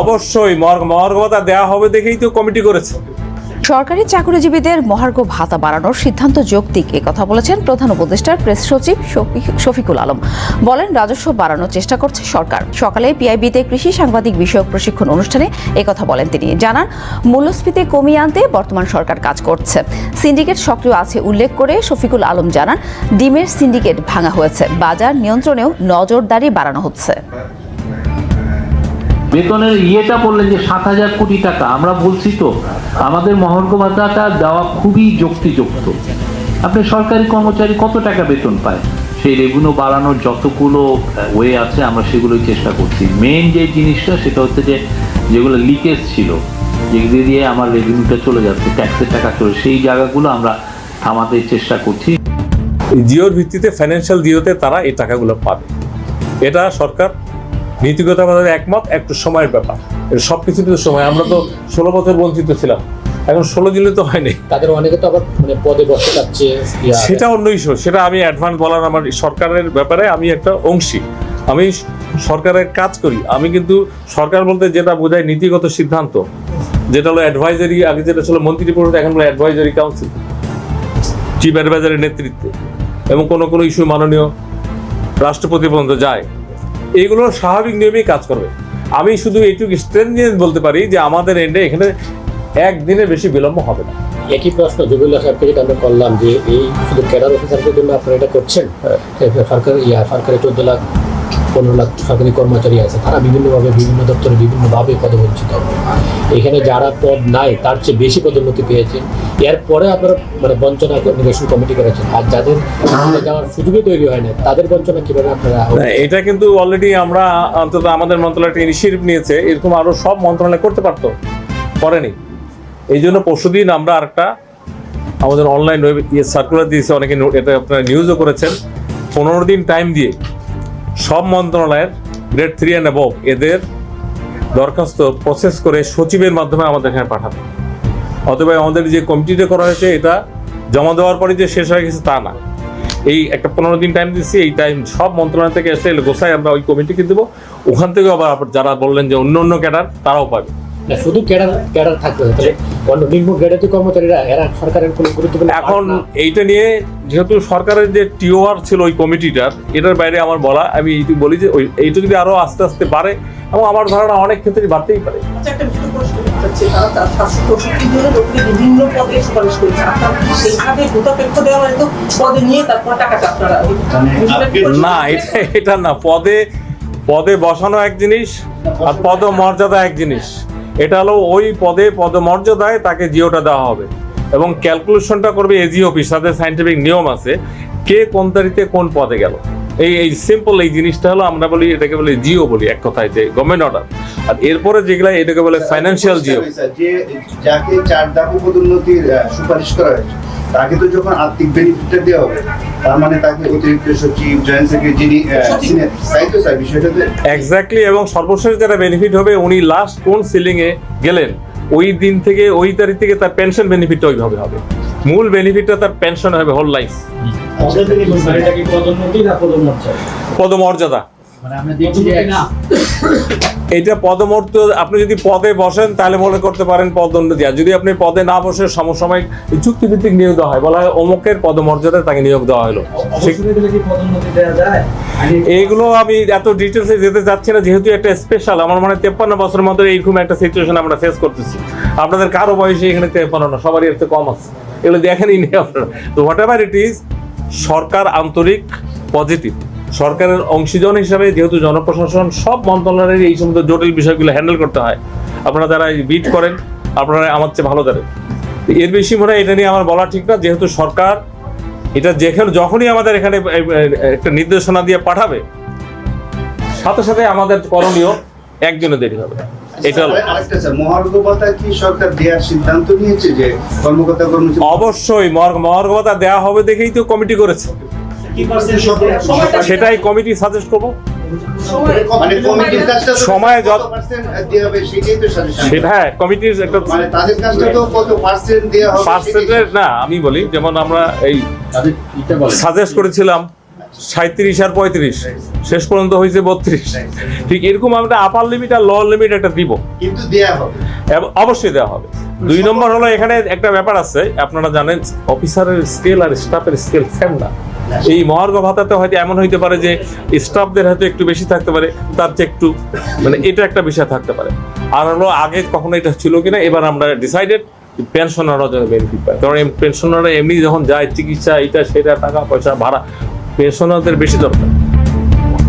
অবশ্যই মর্গ দেওয়া হবে দেখেই তো কমিটি করেছে। সরকারি চাকরিজীবীদের মহার্ঘ ভাতা বাড়ানোর সিদ্ধান্ত যৌক্তিক কথা বলেছেন প্রধান উপদেষ্টার প্রেস সচিব শফিকুল আলম। বলেন, রাজস্ব বাড়ানোর চেষ্টা করছে সরকার। সকালে পিআইবিতে কৃষি সাংবাদিক বিষয়ক প্রশিক্ষণ অনুষ্ঠানে কথা বলেন তিনি। জানান, মূল্যস্ফীতি কমিয়ে আনতে বর্তমান সরকার কাজ করছে। সিন্ডিকেট সক্রিয় আছে উল্লেখ করে শফিকুল আলম জানান, ডিমের সিন্ডিকেট ভাঙা হয়েছে। বাজার নিয়ন্ত্রণেও নজরদারি বাড়ানো হচ্ছে। বেতনের ইয়েটা বললেন যে সাত হাজার কোটি টাকা। আমরা বলছি তো, আমাদের মহর্ঘ ভাতাটা দেওয়া খুবই যুক্তিযুক্ত। আপনি সরকারি কর্মচারী কত টাকা বেতন পায়? সেই রেভিনিউ বাড়ানোর যতগুলো ওয়ে আছে, আমরা সেগুলোই চেষ্টা করছি। মেন যে জিনিসটা, সেটা হচ্ছে যে যেগুলো লিকেজ ছিল, যেগুলো দিয়ে আমার রেভিনিউটা চলে যাচ্ছে ট্যাক্সের টাকা চলে, সেই জায়গাগুলো আমরা থামাতে চেষ্টা করছি। জিওর ভিত্তিতে ফাইন্যান্সিয়াল জিওতে তারা এই টাকাগুলো পাবে। এটা সরকার নীতিগতভাবে একমত একটু সময়ের ব্যাপার। সব কিছুতে তো সময় আমরা তো ষোলো বছর বঞ্চিত ছিলাম। এখন ষোলো দিলে তো হয়নি। তাদের অনেকে তো আবার মানে পদে বসে যাচ্ছে সেটা অন্য ইস্যু সেটা আমি অ্যাডভান্স বলার আমার সরকারের ব্যাপারে আমি একটা অংশী। আমি সরকারের কাজ করি। আমি কিন্তু সরকার বলতে যেটা বোঝায় নীতিগত সিদ্ধান্ত যেটা হলো অ্যাডভাইজারি আগে যেটা ছিল মন্ত্রী পরিষদ এখন হলো অ্যাডভাইজারি কাউন্সিল চিফ অ্যাডভাইজারের নেতৃত্বে। এবং কোনো কোনো ইস্যু মাননীয় রাষ্ট্রপতি পর্যন্ত যায়। এইগুলো স্বাভাবিক নিয়মেই কাজ করবে। আমি শুধু এইটুকু স্ট্রেঞ্জেন্স বলতে পারি যে আমাদের এন্ডে এখানে একদিনের বেশি বিলম্ব হবে না। একই প্রশ্ন জুবিল্লা সাহেবকে যেটা আমরা করলাম যে এই শুধু ক্যাডার অফিসারদের জন্য আপনারা এটা করছেন? সরকার ইয়া সরকারি চোদ্দ লাখ পনেরো লাখ সরকারি কর্মচারী আছে, তারা বিভিন্নভাবে, বিভিন্ন দপ্তরে বিভিন্নভাবে পদবঞ্চিত। এখানে যারা পদ নাই, তার চেয়ে বেশি পদোন্নতি পেয়েছেন এরপরে আপনারা মানে বঞ্চনা নিরসন কমিটি করেছেন। আর যাদের যাওয়ার সুযোগই তৈরি হয় না তাদের বঞ্চনা কীভাবে আপনারা এটা কিন্তু অলরেডি আমরা অন্তত আমাদের মন্ত্রণালয় একটা ইনিশিয়েটিভ নিয়েছে, এরকম আরও সব মন্ত্রণালয় করতে পারতো, করেনি। এই জন্য পরশুদিন আমরা আরেকটা আমাদের অনলাইন ওয়েব ইয়ে সার্কুলার দিয়েছে, অনেকে এটা আপনারা নিউজও করেছেন। পনেরো দিন টাইম দিয়ে সব মন্ত্রণালয়ের গ্রেড থ্রি অ্যান্ড অ্যাবভ এদের দরখাস্ত প্রসেস করে সচিবের মাধ্যমে আমাদের এখানে পাঠাবে। অথবা আমাদের যে কমিটিতে করা হয়েছে, এটা জমা দেওয়ার পরে যে শেষ হয়ে গেছে তা না। এই একটা পনেরো দিন টাইম দিচ্ছি, এই টাইম সব মন্ত্রণালয় থেকে এসে গোসাই আমরা ওই কমিটিকে দেবো। ওখান থেকে আবার যারা বললেন যে অন্য অন্য ক্যাডার, তারাও পাবে। না শুধু ক্যাডার ক্যাডার থাকতে হবে। তাহলে অন্য নিম্ন গ্রেডের যে কর্মচারীরা এরা সরকারের কোনো গুরুত্বপূর্ণ এখন এইটা নিয়ে যেহেতু সরকারের যে টিওআর ছিল ওই কমিটিটার এটার বাইরে আমার বলা আমি বলি যে ওই এইটা যদি আরও আস্তে আস্তে বাড়ে এবং আমার ধারণা অনেক ক্ষেত্রে বাড়তেই পারে। আচ্ছা আপনারা না এটা এটা না পদে পদে বসানো এক জিনিস আর পদ মর্যাদা এক জিনিস। এটা হলো ওই পদে পদমর্যাদায় তাকে জিওটা দেওয়া হবে। এবং ক্যালকুলেশনটা করবে এজি অফিস, তাদের সাইন্টিফিক নিয়ম আছে, কে কোন তারিখে কোন পদে গেল। এই এই সিম্পল এই জিনিসটা হলো আমরা বলি, এটাকে বলি জিও বলি এক কথায়, যে গভর্নমেন্ট অর্ডার আর এরপরে যেগুলা, এটাকে বলে ফাইন্যান্সিয়াল জিও। যাকে চার ধাপে পদোন্নতির সুপারিশ করা হয়েছে তাকে তো যখন আর্থিক বেনিফিটটা দেওয়া হবে তার মানে তাকে অতিরিক্ত সচিব জয়েন্ট সেক্রেটারি যিনি তাই তো স্যার বিষয়টা তো এক্স্যাক্টলি এবং সর্বশেষ যেটা বেনিফিট হবে উনি লাস্ট কোন সিলিং এ গেলেন ওই দিন থেকে ওই তারিখ থেকে তার পেনশন বেনিফিটটা ওইভাবে হবে। মূল বেনিফিটটা তার পেনশন হবে হোল লাইফ পদমর্যাদা। এটা পদমর্যাদা আপনি যদি পদে বসেন তাহলে মনে করতে পারেন পদোন্নতি আর যদি আপনি পদে না বসে সমসাময়িক চুক্তিভিত্তিক নিয়োগ দেওয়া হয় বলা হয় অমুকের পদমর্যাদায় তাকে নিয়োগ দেওয়া হলো। এইগুলো আমি এত ডিটেলসে যেতে চাচ্ছি না যেহেতু একটা স্পেশাল আমার মনে হয় তেপ্পান্ন বছরের মধ্যে এইরকম একটা সিচুয়েশন আমরা ফেস করতেছি। আপনাদের কারও বয়সে এখানে তেপ্পান্ন না সবারই একটু কম আছে। এগুলো দেখেনই নেই আপনারা। তো হোয়াট এভার ইট ইজ সরকার আন্তরিক পজিটিভ সরকারের অংশীজন হিসাবে যেহেতু জনপ্রশাসন সব মন্ত্রণালয়ের এই সমস্ত জটিল বিষয়গুলো হ্যান্ডেল করতে হয়। আপনারা যারা বিট করেন আপনারা আমার চেয়ে ভালো জানেন। এর বেশি মনে হয় এটা নিয়ে আমার বলা ঠিক না যেহেতু সরকার এটা যেখানে যখনই আমাদের এখানে একটা নির্দেশনা দিয়ে পাঠাবে সাথে সাথে আমাদের করণীয় একজনে দেরি হবে। এটা কি সরকার দেওয়ার সিদ্ধান্ত নিয়েছে যে কর্মকর্তা অবশ্যই মর্গ দেওয়া হবে দেখেই তো কমিটি করেছে। সেটাই কমিটি সাজেস্ট করব। মানে সময় যত- সেটা হ্যাঁ কমিটির একটা মানে না আমি বলি যেমন আমরা এই সাজেস্ট করেছিলাম সাঁত্রিশ আর পঁয়ত্রিশ। শেষ পর্যন্ত হয়েছে বত্রিশ। ঠিক এরকম আমরা আপার লিমিট আর লোয়ার লিমিট একটা দিব। কিন্তু দেয়া হবে। অবশ্যই দেওয়া হবে। দুই নম্বর হলো এখানে একটা ব্যাপার আছে আপনারা জানেন অফিসারের স্কেল আর স্টাফের স্কেল সেম না। এই মহার্ঘ ভাতাতে হয়তো এমন হইতে পারে যে স্টাফদের হয়তো একটু বেশি থাকতে পারে, তার চেয়ে একটু মানে এটা একটা বিষয় থাকতে পারে। আর হলো আগে কখনো এটা ছিল কিনা, এবার আমরা ডিসাইডেড পেনশনাররা যেন বেনিফিট পায়। কারণ পেনশনাররা এমনি যখন যায়, চিকিৎসা এটা সেটা, টাকা, পয়সা, ভাড়া পেনশনারদের বেশি দরকার।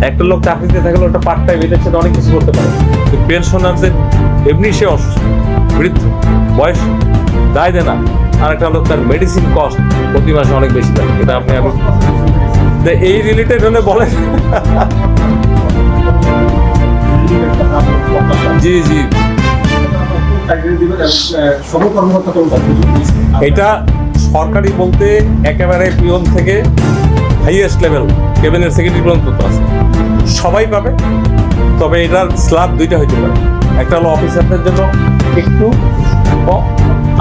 একটা লোক চাকরিতে থাকলে ওটা পার্ট টাইম এটা সেটা অনেক কিছু করতে পারে। পেনশনারদের এমনি সে অসুস্থ, বৃদ্ধ বয়স দায় দেয় না। আর একটা লোক তার মেডিসিন কস্ট প্রতি মাসে অনেক বেশি থাকে। এটা আপনি আমি এই রিলেটেড হলে বলেন। জি জি। এটা সরকারি বলতে একেবারে পিওন থেকে হাইয়েস্ট লেভেল ক্যাবিনেট সেক্রেটারি পর্যন্ত আছে। সবাই পাবে, তবে এটার স্ল্যাব দুইটা হইতে পারে। একটা হলো অফিসারদের জন্য, একটু কম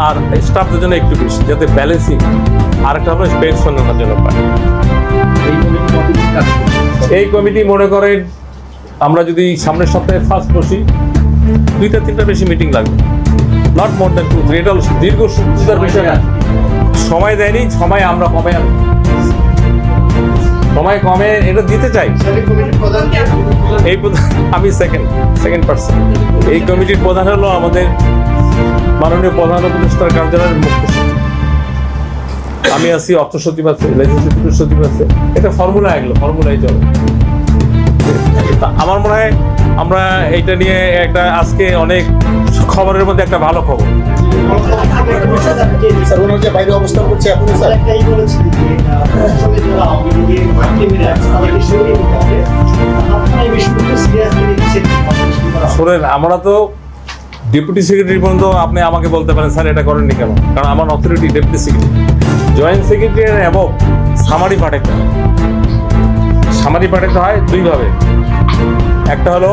আর স্টাফদের জন্য একটু বেশি, যাতে ব্যালেন্সিং আর একটা হলো পেনশনের জন্য পায় এই কমিটি মনে করেন আমরা যদি সামনের সপ্তাহে ফার্স্ট বসি, দুইটা তিনটা বেশি মিটিং লাগবে। নট মোর দ্যান টু দীর্ঘ সময় দেয়নি, সময় আমরা কমে। সময় কমে এটা দিতে চাই? এই আমি সেকেন্ড সেকেন্ড পার্সন এই কমিটির প্রধান হলো আমাদের মাননীয় প্রধান উপদেষ্টার কার্যালয়ের মুখ্য আমি আছি অর্থ সচিব আছে লেজিসলেটিভ সচিব আছে। এটা ফর্মুলা এগুলো ফর্মুলাই চলে তা আমার মনে হয় আমরা এইটা নিয়ে একটা আজকে অনেক খবরের মধ্যে একটা ভালো খবর। বাইরে অবস্থান করছে শোনেন, আমরা তো ডেপুটি সেক্রেটারি পর্যন্ত আপনি আমাকে বলতে পারেন, স্যার, এটা করেননি কেন? কারণ আমার authority deputy secretary. Joint secretary এবং সামারি পাঠাইতে হয়। সামারি পাঠাইতে হয় দুইভাবে। একটা হলো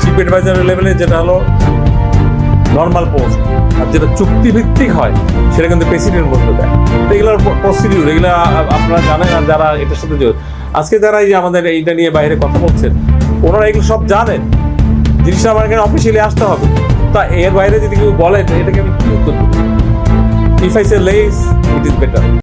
চিফ অ্যাডভাইজার লেভেলে যেটা হলো নর্মাল পোস্ট আর যেটা চুক্তিভিত্তিক হয়, সেটা কিন্তু প্রেসিডেন্ট বলতে দেয়। তো এগুলোর প্রসিডিউর এগুলো আপনারা জানেন আর যারা এটার সাথে। আজকে যারা এই যে আমাদের এইটা নিয়ে বাইরে কথা বলছেন, ওনারা এগুলো সব জানেন। জিনিসটা আমার এখানে অফিসিয়ালি আসতে হবে। তা এর বাইরে যদি কেউ বলেন, এটাকে আমি কি উত্তর দেবো? If I say less it is better